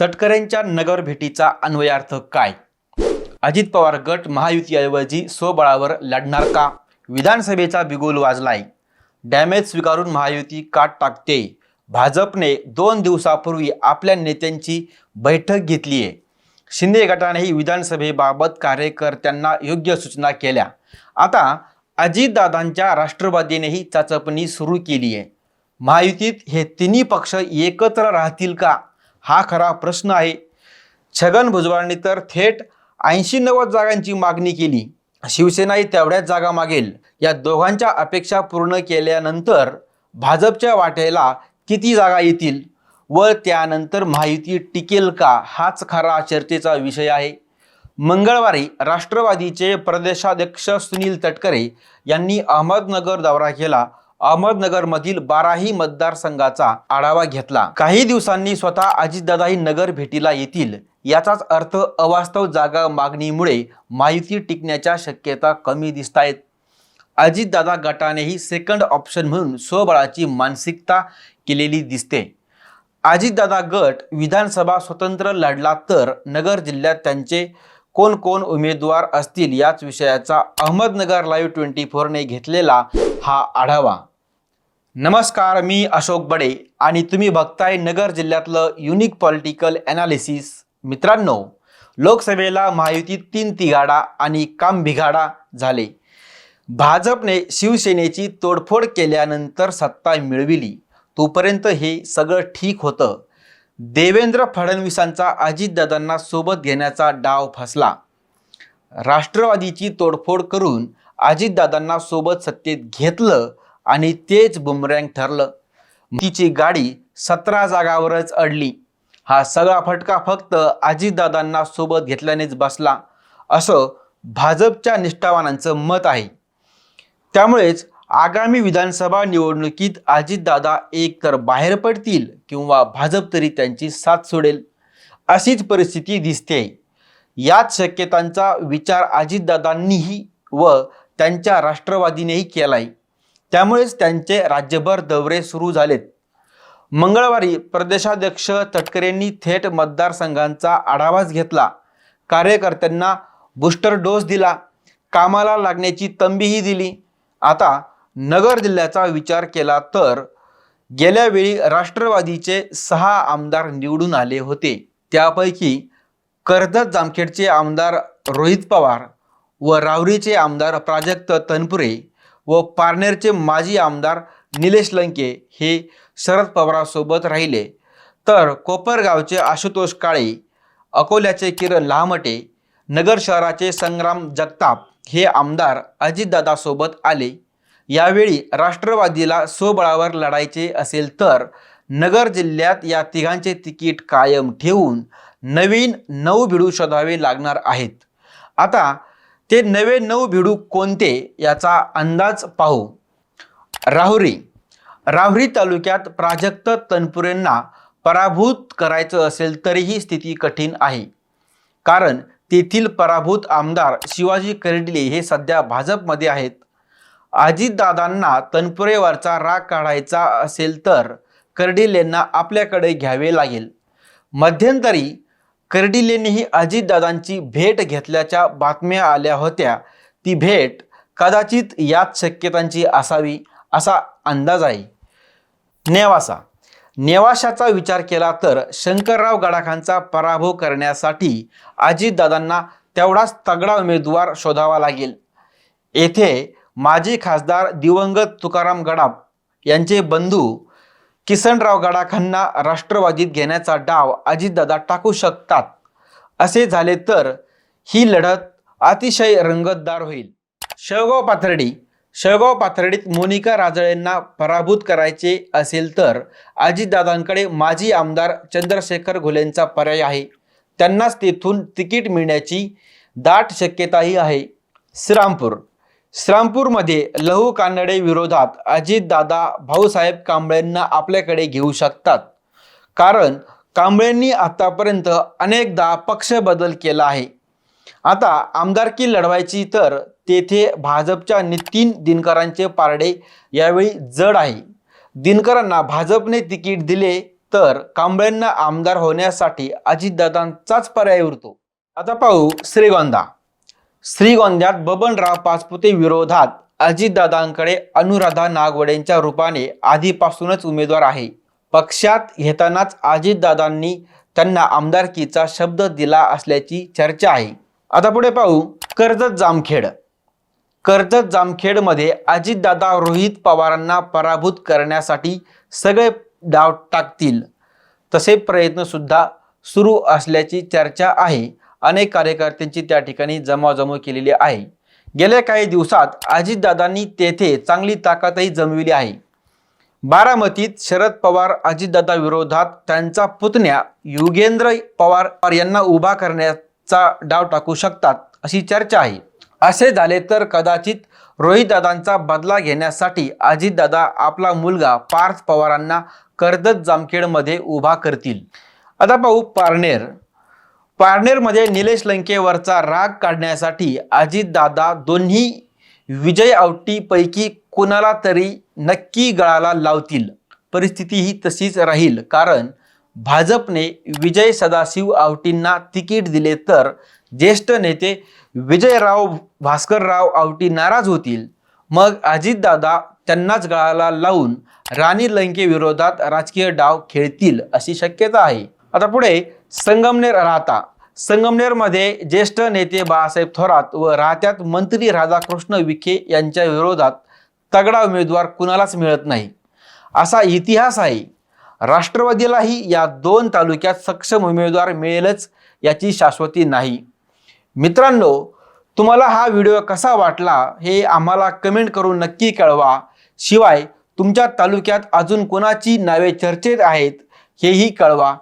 तटकरेंच्या नगर भेटीचा अन्वयार्थ काय? अजित पवार गट महायुतीऐवजी स्वबळावर लढणार का? विधानसभेचा बिगुल वाजलाय. डॅमेज स्वीकारून महायुती काट टाकते. भाजपने दोन दिवसापूर्वी आपल्या नेत्यांची बैठक घेतली आहे शिंदे गटानेही विधानसभेबाबत कार्यकर्त्यांना योग्य सूचना केल्या. आता अजितदादांच्या राष्ट्रवादीनेही चाचपणी सुरू केली आहे महायुतीत हे तिन्ही पक्ष एकत्र राहतील का? हा खरा प्रश्न आहे. छगन भुजबळांनी तर थेट ऐंशी नव्वद जागांची मागणी केली. शिवसेनाही तेवढ्याच जागा मागेल. या दोघांच्या अपेक्षा पूर्ण केल्यानंतर भाजपच्या वाटेला किती जागा येतील व त्यानंतर माहिती टिकेल का हाच खरा चर्चेचा विषय आहे. मंगळवारी राष्ट्रवादीचे प्रदेशाध्यक्ष सुनील तटकरे यांनी अहमदनगर दौरा केला. अहमदनगरमधील बाराही मतदारसंघाचा आढावा घेतला. काही दिवसांनी स्वतः अजितदादाही नगर भेटीला येतील. याचाच अर्थ अवास्तव जागा मागणीमुळे माहिती टिकण्याच्या शक्यता कमी दिसत आहेत अजितदादा गटानेही सेकंड ऑप्शन म्हणून स्वबळाची मानसिकता केलेली दिसते. अजितदादा गट विधानसभा स्वतंत्र लढला तर नगर जिल्ह्यात त्यांचे कोण कोण उमेदवार असतील याच विषयाचा अहमदनगर लाईव्ह ट्वेंटी फोरने घेतलेला हा आढावा. नमस्कार मी अशोक बडे आणि तुम्ही बघताय नगर जिल्ह्यातलं युनिक पॉलिटिकल ॲनालिसिस मित्रांनो लोकसभेला महायुतीत तीन तिघाडा आणि काम बिघाडा झाले. भाजपने शिवसेनेची तोडफोड केल्यानंतर सत्ता मिळविली. तोपर्यंत हे सगळं ठीक होतं. देवेंद्र फडणवीसांचा अजितदादांना सोबत घेण्याचा डाव फसला. राष्ट्रवादीची तोडफोड करून अजितदादांना सोबत सत्तेत घेतलं आणि तेच बुमरँग ठरलं. तिची गाडी सतरा जागावरच अडली. हा सगळा फटका फक्त अजितदादांना सोबत घेतल्यानेच बसला. असं भाजपच्या निष्ठावानांचं मत आहे. त्यामुळेच आगामी विधानसभा निवडणुकीत अजितदादा एक तर बाहेर पडतील किंवा भाजप तरी त्यांची साथ सोडेल अशीच परिस्थिती दिसते. याच शक्यतांचा विचार अजितदादांनीही व त्यांच्या राष्ट्रवादीनेही केलाय. त्यामुळेच त्यांचे राज्यभर दौरे सुरू झालेत. मंगळवारी प्रदेशाध्यक्ष तटकरेंनी थेट मतदारसंघांचा आढावाच घेतला. कार्यकर्त्यांना बूस्टर डोस दिला. कामाला लागण्याची तंबीही दिली. आता नगर जिल्ह्याचा विचार केला तर गेल्या वेळी राष्ट्रवादीचे सहा आमदार निवडून आले होते. त्यापैकी कर्जत जामखेडचे आमदार रोहित पवार व रावरीचे आमदार प्राजक्त तनपुरे व पारनेरचे माजी आमदार निलेश लंके हे शरद पवारांसोबत राहिले. तर कोपरगावचे आशुतोष काळे अकोल्याचे किरण लहामटे नगर शहराचे संग्राम जगताप हे आमदार अजितदादासोबत आले. यावेळी राष्ट्रवादीला स्वबळावर लढायचे असेल तर नगर जिल्ह्यात या तिघांचे तिकीट कायम ठेवून नवीन नऊ भिडू शोधावे लागणार आहेत. आता ते नवे नऊ भिडू कोणते याचा अंदाज पाहू. राहुरी. राहुरी तालुक्यात प्राजक्त तनपुरेंना पराभूत करायचं असेल तरीही स्थिती कठीण आहे. कारण तेथील पराभूत आमदार शिवाजी कर्डिले हे सध्या भाजपमध्ये आहेत. अजितदादांना तनपुरेवरचा राग काढायचा असेल तर कर्डिलेंना आपल्याकडे घ्यावे लागेल. मध्यंतरी कर्डिलेनेही अजितदादांची भेट घेतल्याच्या बातम्या आल्या होत्या. ती भेट कदाचित याच शक्यतांची असावी असा अंदाज आहे नेवासा. नेवाशाचा विचार केला तर शंकरराव गडाखांचा पराभव करण्यासाठी अजितदादांना तेवढाच तगडा उमेदवार शोधावा लागेल. येथे माजी खासदार दिवंगत तुकाराम गडाप यांचे बंधू किसनराव गडाखांना राष्ट्रवादीत घेण्याचा डाव अजितदादा टाकू शकतात. असे झाले तर ही लढत अतिशय रंगतदार होईल. शेळगाव पाथर्डी शेळगाव पाथर्डीत मोनिका राजळेंना पराभूत करायचे असेल तर अजितदादांकडे माजी आमदार चंद्रशेखर घुलेंचा पर्याय आहे. त्यांनाच तेथून तिकीट मिळण्याची दाट शक्यताही आहे. श्रीरामपूर श्रामपूरमध्ये लहू कानडे विरोधात अजितदादा भाऊसाहेब कांबळेंना आपल्याकडे घेऊ शकतात. कारण कांबळेंनी आतापर्यंत अनेकदा पक्ष बदल केला आहे. आता आमदारकी लढवायची तर तेथे भाजपच्या नितीन दिनकरांचे पारडे यावेळी जड आहे. दिनकरांना भाजपने तिकीट दिले तर कांबळेंना आमदार होण्यासाठी अजितदादांचाच पर्याय उरतो. आता पाहू श्रीगोंदा. श्रीगोंद्यात बबनराव पाचपुते विरोधात अजितदादांकडे अनुराधा नागवडेंच्या रूपाने आधीपासूनच उमेदवार आहे. पक्षात घेतानाच अजितदादांनी त्यांना आमदारकीचा शब्द दिला असल्याची चर्चा आहे. आता पुढे पाहू कर्जत जामखेड. कर्जत जामखेडमध्ये अजितदादा रोहित पवारांना पराभूत करण्यासाठी सगळे डाव टाकतील. तसे प्रयत्नसुद्धा सुरू असल्याची चर्चा आहे. अनेक कार्यकर्त्यांची त्या ठिकाणी जमावजमव केलेली आहे. गेल्या काही दिवसात अजितदादांनी तेथे चांगली ताकदही जमविली आहे. बारामतीत शरद पवार अजितदादा विरोधात त्यांचा पुतण्या युगेंद्र पवार यांना उभा करण्याचा डाव टाकू शकतात अशी चर्चा आहे. असे झाले तर कदाचित रोहितदादांचा बदला घेण्यासाठी अजितदादा आपला मुलगा पार्थ पवारांना कर्जत जामखेडमध्ये उभा करतील. आता पाहू पारनेर. पारनेरमध्ये निलेश लंकेवरचा राग काढण्यासाठी अजितदादा दोन्ही विजय आवटीपैकी कुणाला तरी नक्की गळाला लावतील. परिस्थिती ही तशीच राहील. कारण भाजपने विजय सदाशिव आवटींना तिकीट दिले तर ज्येष्ठ नेते विजयराव भास्करराव आवटी नाराज होतील. मग अजितदादा त्यांनाच गळाला लावून राणी लंकेविरोधात राजकीय डाव खेळतील अशी शक्यता आहे. आता पुढे संगमनेर राहता. संगमनेरमध्ये ज्येष्ठ नेते बाळासाहेब थोरात व राहत्यात मंत्री राधाकृष्ण विखे यांच्या विरोधात तगडा उमेदवार कुणालाच मिळत नाही. असा इतिहास आहे. राष्ट्रवादीलाही या दोन तालुक्यात सक्षम उमेदवार मिळेलच याची शाश्वती नाही. मित्रांनो तुम्हाला हा व्हिडिओ कसा वाटला हे आम्हाला कमेंट करून नक्की कळवा. शिवाय तुमच्या तालुक्यात अजून कोणाची नावे चर्चेत आहेत हेही कळवा.